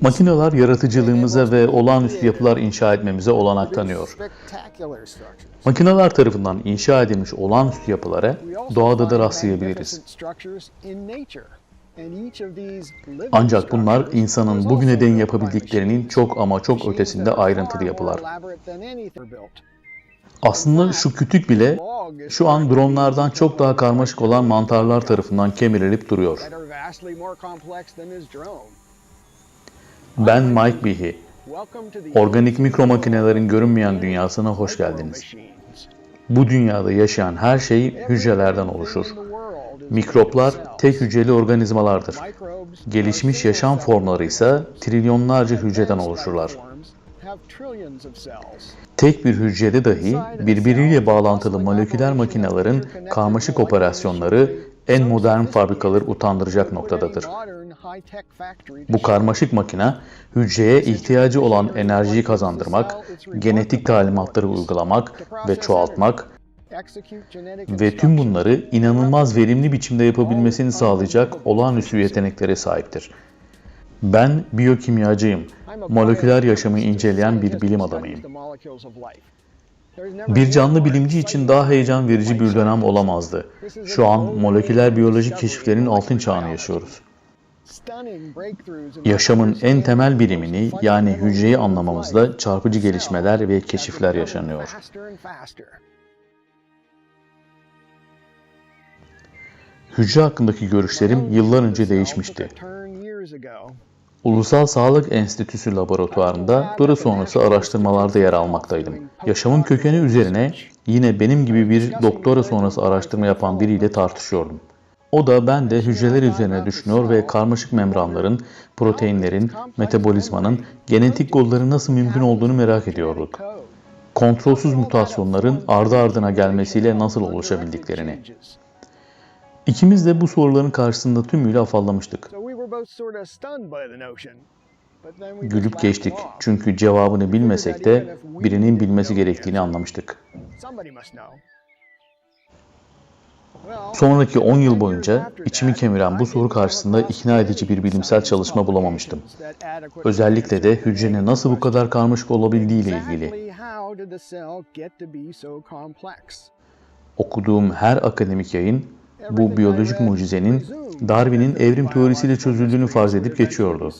Makineler yaratıcılığımıza ve olağanüstü yapılar inşa etmemize olanak tanıyor. Makineler tarafından inşa edilmiş olağanüstü yapılara doğada da rastlayabiliriz. Ancak bunlar insanın bugüne değin yapabildiklerinin çok ama çok ötesinde ayrıntılı yapılar. Aslında şu kütük bile şu an dronlardan çok daha karmaşık olan mantarlar tarafından kemirilip duruyor. Ben Mike Behe. Organik mikro makinelerin görünmeyen dünyasına hoş geldiniz. Bu dünyada yaşayan her şey hücrelerden oluşur. Mikroplar tek hücreli organizmalardır. Gelişmiş yaşam formları ise trilyonlarca hücreden oluşurlar. Tek bir hücrede dahi birbiriyle bağlantılı moleküler makinelerin karmaşık operasyonları en modern fabrikaları utandıracak noktadadır. Bu karmaşık makine hücreye ihtiyacı olan enerjiyi kazandırmak, genetik talimatları uygulamak ve çoğaltmak ve tüm bunları inanılmaz verimli biçimde yapabilmesini sağlayacak olağanüstü yeteneklere sahiptir. Ben biyokimyacıyım. Moleküler yaşamı inceleyen bir bilim adamıyım. Bir canlı bilimci için daha heyecan verici bir dönem olamazdı. Şu an moleküler biyoloji keşiflerinin altın çağını yaşıyoruz. Yaşamın en temel birimini yani hücreyi anlamamızda çarpıcı gelişmeler ve keşifler yaşanıyor. Hücre hakkındaki görüşlerim yıllar önce değişmişti. Ulusal Sağlık Enstitüsü laboratuvarında doğru sonrası araştırmalarda yer almaktaydım. Yaşamın kökeni üzerine yine benim gibi bir doktora sonrası araştırma yapan biriyle tartışıyordum. O da ben de hücreler üzerine düşünüyor ve karmaşık membranların, proteinlerin, metabolizmanın, genetik kodların nasıl mümkün olduğunu merak ediyorduk. Kontrolsüz mutasyonların ardı ardına gelmesiyle nasıl oluşabildiklerini. İkimiz de bu soruların karşısında tümüyle afallamıştık. Gülüp geçtik. çünkü cevabını bilmesek de birinin bilmesi gerektiğini anlamıştık. Sonraki 10 yıl boyunca içimi kemiren bu soru karşısında ikna edici bir bilimsel çalışma bulamamıştım. Özellikle de hücrenin nasıl bu kadar karmaşık olabildiği ile ilgili. Okuduğum her akademik yayın bu biyolojik mucizenin Darwin'in evrim teorisiyle çözüldüğünü farz edip geçiyordu.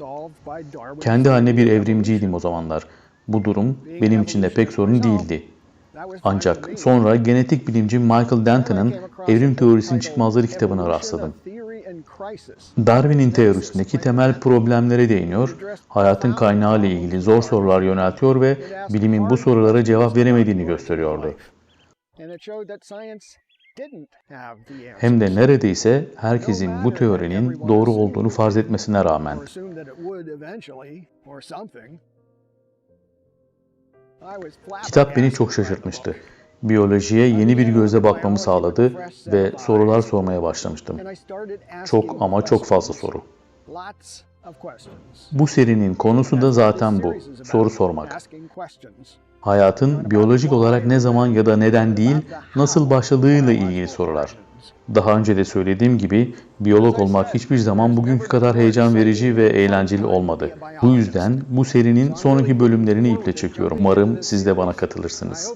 Kendi haline bir evrimciydim o zamanlar. Bu durum benim için de pek sorun değildi. Ancak sonra genetik bilimci Michael Denton'ın Evrim Teorisinin Çıkmazları kitabına rastladım. Darwin'in teorisindeki temel problemlere değiniyor, hayatın kaynağı ile ilgili zor sorular yöneltiyor ve bilimin bu sorulara cevap veremediğini gösteriyordu. Hem de neredeyse herkesin bu teorinin doğru olduğunu farz etmesine rağmen. Kitap beni çok şaşırtmıştı. Biyolojiye yeni bir gözle bakmamı sağladı ve sorular sormaya başlamıştım. Çok ama çok fazla soru. Bu serinin konusu da zaten bu, soru sormak. Hayatın biyolojik olarak ne zaman ya da neden değil, nasıl başladığıyla ilgili sorular. Daha önce de söylediğim gibi biyolog olmak hiçbir zaman bugünkü kadar heyecan verici ve eğlenceli olmadı. Bu yüzden bu serinin sonraki bölümlerini iple çekiyorum. Umarım siz de bana katılırsınız.